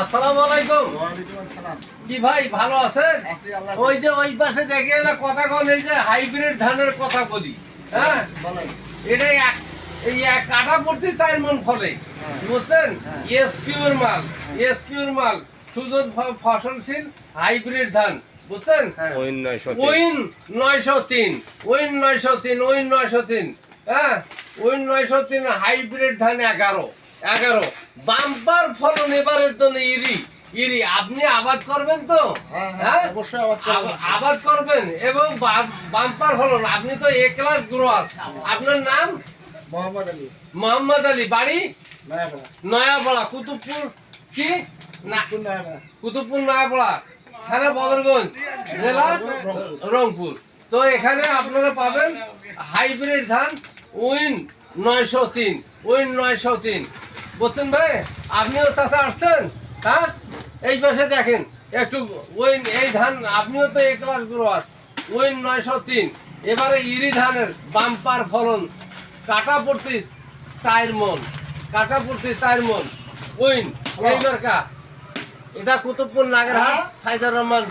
আসসালামু আলাইকুম। কি ভাই ভালো আছেন? ওই যে ওই পাশে দেখে না কথা কন এই যে হাইব্রিড ধানের কথা বলি। হ্যাঁ? বলেন এই এক কাটা পড়তে চার মন ফলে। হ্যাঁ। বুঝছেন? হ্যাঁ। এসকিউর মাল এসকিউর মাল সুযোগ ফসলশীল হাইব্রিড ধান। বুঝছেন? হ্যাঁ। ওই নয়শো উইন নয়শো তিন উইন নয়শো তিন উইন নয়শো তিন হ্যাঁ? উইন নয়শো তিন হাইব্রিড ধান এগারো। এগারো। বাম্পার ফলন এবারের জন্য ইরি। ইরি আপনি আবাদ করবেন তো? হ্যাঁ, হ্যাঁ, অবশ্যই আবাদ করব। আব- আবাদ করবেন এবং বাম্পার ফলন। আপনি তো এ ক্লাস গ্রোয়ার আপনার নাম? মোহাম্মদ আলী। মোহাম্মদ আলী। বাড়ি? নয়াপাড়া। নয়াপাড়া। কুতুবপুর কি? না। কুতুবপুর নয়াপাড়া। থানা বদরগঞ্জ। জেলা? রংপুর। তো এখানে আপনারা পাবেন হাইব্রিড ধান উইন নয়শো তিন। উইন নয়শো তিন। বুঝছেন ভাই আপনিও চাষা আসছেন? হ্যাঁ? এই পাশে দেখেন একটু উইন এই ধান আপনিও তো এক ক্লাস গ্রোয়ার উইন নয়শো তিন। এবারে ইরি ধানের বাম্পার ফলন কাটা পড়তে চার মন কাটা পড়তে চার মন। উইন এই মার্কা। এটা কুতুবপুর নাগরহাট সাইদার রহমান